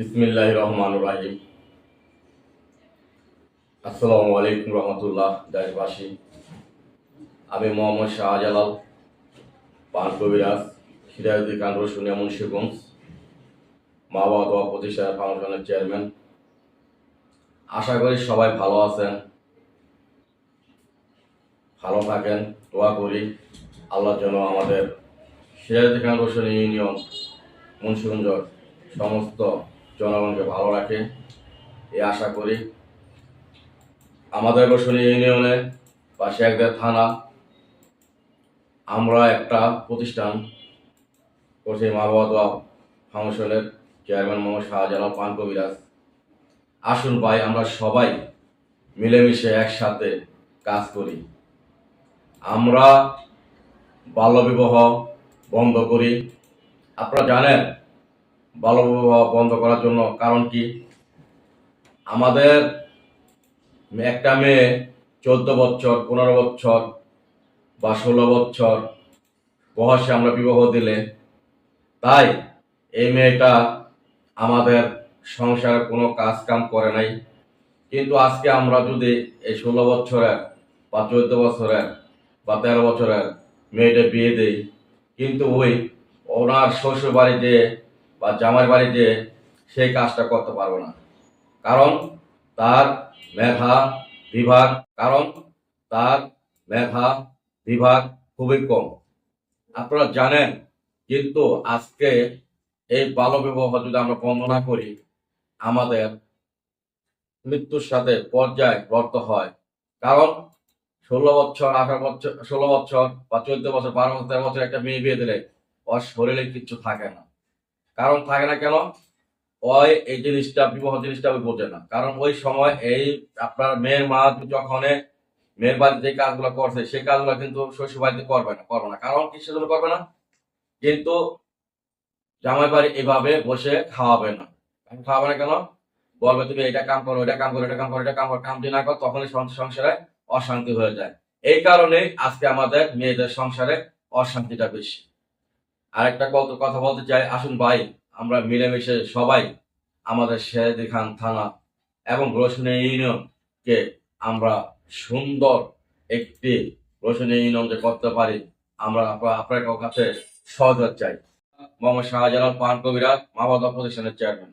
বিসমিল্লাহ রহমান রাহিম। আসসালামু আলাইকুম রহমতুল্লাহ, দেশবাসী। আমি মোহাম্মদ শাহজালাল, পান কবিরাজ হিদায়তুল খান রসুনিয়া মুন্সিগঞ্জ মা বাবা প্রতিষ্ঠানের ফাউন্ডেশনের চেয়ারম্যান। আশা করি সবাই ভালো আছেন, ভালো থাকেন, দোয়া করি আল্লাহর জন্য আমাদের সিরাজুদ্দিন খান রসুনি ইউনিয়ন মুন্সিগঞ্জ সমস্ত জনগণকে ভালো রাখে এই আশা করি। আমাদের রসুনি ইউনিয়নে বা শেখদের থানা। আমরা একটা প্রতিষ্ঠান করছি মা বাবা দোয়া ফাউন্ডেশনের চেয়ারম্যান মোহাম্মদ শাহজালাল, পান কবিরাজ। আসুন ভাই, আমরা সবাই মিলেমিশে একসাথে কাজ করি। আমরা বাল্যবিবাহ বন্ধ করি। আপনারা জানেন বাল্যবিবাহ বন্ধ করার জন্য, কারণ কি? আমাদের একটা মেয়ে চোদ্দ বছর, পনেরো বছর বা ষোলো বছর বয়সে আমরা বিবাহ দিলে, তাই এই মেয়েটা আমাদের সংসারে কোনো কাজ কাম করে নাই। কিন্তু আজকে আমরা যদি এই ষোলো বছরের বা চোদ্দ বছরের বা তেরো বছরের মেয়েটা বিয়ে দেই, কিন্তু ওই ওনার শ্বশুর বাড়িতে বা জামাই বাড়িতে সেই কাজটা করতে পারবে না। কারণ তার মেধা বিভাগ, কারণ তার মেধা বিভাগ খুবই কম। আপনারা জানেন, কিন্তু আজকে এই বাল্য বিবাহ যদি আমরা বন্ধ না করি, আমাদের মৃত্যুর সাথে পর্যায় বর্ত হয়। কারণ ষোলো বছর, আঠারো বছর, ষোলো বছর বা চোদ্দ বছর, বারো বছর, তেরো বছর একটা মেয়ে বিয়ে দিলে ওর শরীরে কিচ্ছু থাকে না। কারণ থাকে না কেন? ওই এই জিনিসটা বিবাহ জিনিসটা ওই বোঝে না। কারণ ওই সময় এই আপনার মেয়ের মা যখন মেয়ের বাড়িতে যে কাজগুলো করছে, সেই কাজগুলো কিন্তু শ্বশুর বাড়িতে করবে না করবে না। কারণ কিসের জন্য করবে না? কিন্তু জামাই বাড়ি এভাবে বসে খাওয়াবে না। খাওয়াবে না কেন? বলবে, তুমি এটা কাম করো এটা কাম করো এটা কাম করো এটা কাম করো। কাম যদি না করো, তখনই সংসারে অশান্তি হয়ে যায়। এই কারণে আজকে আমাদের মেয়েদের সংসারে অশান্তিটা বেশি। আরেকটা কত কথা বলতে চাই। আসুন ভাই, আমরা মিলেমিশে সবাই আমাদের শেরেদি খান থানা এবং রোশনী ইউনিয়নকে আমরা সুন্দর একটি রোশনী ইউনিয়ন যে করতে পারি, আমরা আপনার কাছে সহযোগ চাই। মোহাম্মদ শাহজালাল পান কবিরাজ মা বাবা প্রতিষ্ঠানের চেয়ারম্যান।